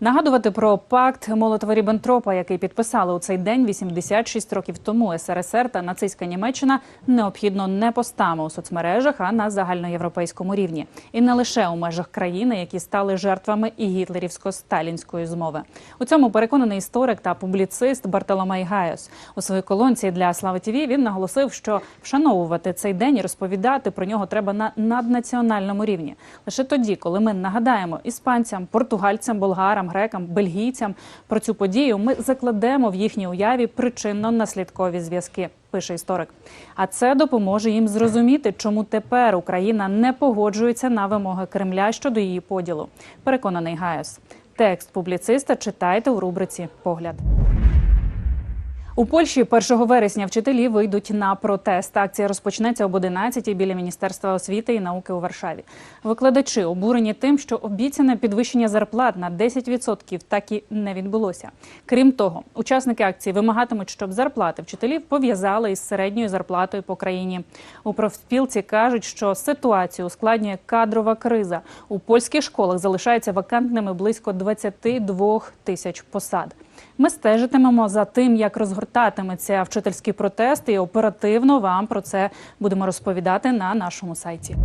Нагадувати про пакт Молотова Ріббентропа, який підписали у цей день 86 років тому СРСР та нацистська Німеччина, необхідно не постами у соцмережах, а на загальноєвропейському рівні, і не лише у межах країни, які стали жертвами і гітлерівсько-сталінської змови. У цьому переконаний історик та публіцист Бартоломей Гайос. У своїй колонці для Слави ТІВІ він наголосив, що вшановувати цей день і розповідати про нього треба на наднаціональному рівні. Лише тоді, коли ми нагадаємо іспанцям, португальцям, болгарам, грекам, бельгійцям про цю подію, ми закладемо в їхній уяві причинно-наслідкові зв'язки. Пише історик, а це допоможе їм зрозуміти, чому тепер Україна не погоджується на вимоги Кремля щодо її поділу. Переконаний Гайос. Текст публіциста читайте у рубриці Погляд. У Польщі 1 вересня вчителі вийдуть на протест. Акція розпочнеться об 11 біля Міністерства освіти і науки у Варшаві. Викладачі обурені тим, що обіцяне підвищення зарплат на 10% так і не відбулося. Крім того, учасники акції вимагатимуть, щоб зарплати вчителів пов'язали із середньою зарплатою по країні. У профспілці кажуть, що ситуацію ускладнює кадрова криза. У польських школах залишаються вакантними близько 22 тисяч посад. Ми стежитимемо за тим, як розгортатиметься вчительський протест, і оперативно вам про це будемо розповідати на нашому сайті.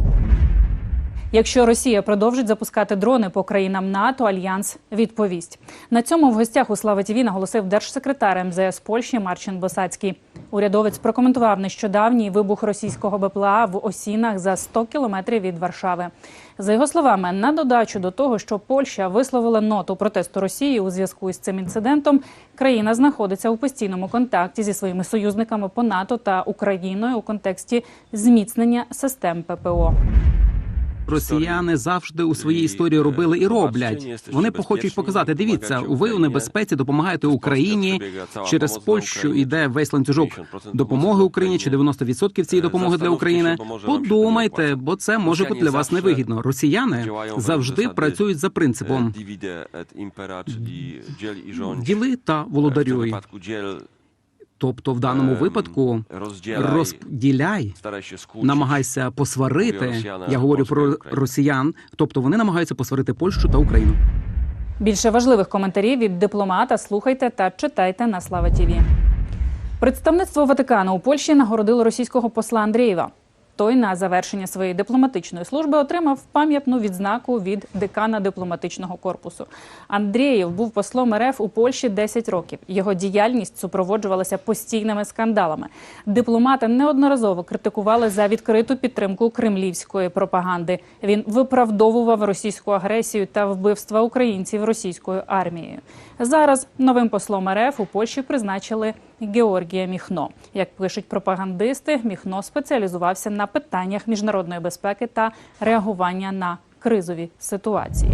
Якщо Росія продовжить запускати дрони по країнам НАТО, альянс відповість на цьому. В гостях у Слава ТІВІ наголосив держсекретар МЗС Польщі Марчин Босацький. Урядовець прокоментував нещодавній вибух російського БПЛА в Осінах за 100 кілометрів від Варшави. За його словами, на додачу до того, що Польща висловила ноту протесту Росії у зв'язку із цим інцидентом, країна знаходиться у постійному контакті зі своїми союзниками по НАТО та Україною у контексті зміцнення систем ППО. Росіяни завжди у своїй історії робили і роблять. Вони хочуть показати. Дивіться, ви у небезпеці допомагаєте Україні. Через Польщу йде весь ланцюжок допомоги Україні чи 90% цієї допомоги для України. Подумайте, бо це може бути для вас невигідно. Росіяни завжди працюють за принципом діли та володарюй. Тобто, в даному випадку розділяй, намагайся посварити. Я говорю про росіян, тобто вони намагаються посварити Польщу та Україну. Більше важливих коментарів від дипломата слухайте та читайте на Слава ТІВІ. Представництво Ватикану у Польщі нагородило російського посла Андрієва. Той на завершення своєї дипломатичної служби отримав пам'ятну відзнаку від декана дипломатичного корпусу. Андрієв був послом РФ у Польщі 10 років. Його діяльність супроводжувалася постійними скандалами. Дипломата неодноразово критикували за відкриту підтримку кремлівської пропаганди. Він виправдовував російську агресію та вбивства українців російською армією. Зараз новим послом РФ у Польщі призначили Георгія Міхно. Як пишуть пропагандисти, Міхно спеціалізувався на питаннях міжнародної безпеки та реагування на кризові ситуації.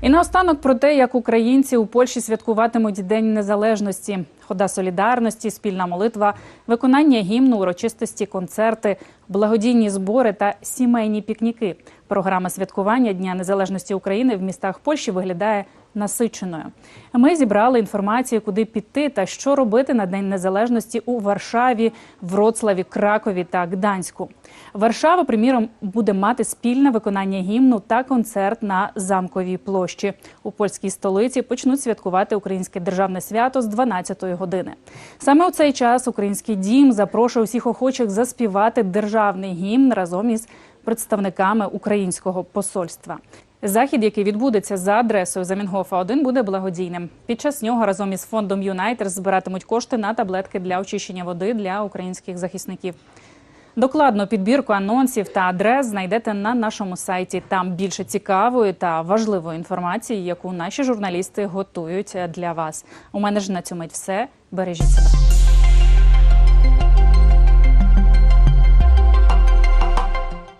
І наостанок про те, як українці у Польщі святкуватимуть День Незалежності, хода солідарності, спільна молитва, виконання гімну, урочистості, концерти, благодійні збори та сімейні пікніки. Програма святкування Дня Незалежності України в містах Польщі виглядає насиченою. Ми зібрали інформацію, куди піти та що робити на День Незалежності у Варшаві, Вроцлаві, Кракові та Гданську. Варшава, приміром, буде мати спільне виконання гімну та концерт на замковій площі. У польській столиці почнуть святкувати українське державне свято з 12-ї години. Саме у цей час український дім запрошує усіх охочих заспівати державний гімн разом із представниками українського посольства. Захід, який відбудеться за адресою Замінгофа 1, буде благодійним. Під час нього разом із фондом Юнайтер збиратимуть кошти на таблетки для очищення води для українських захисників. Докладну підбірку анонсів та адрес знайдете на нашому сайті. Там більше цікавої та важливої інформації, яку наші журналісти готують для вас. У мене ж на цю мить все. Бережіть себе.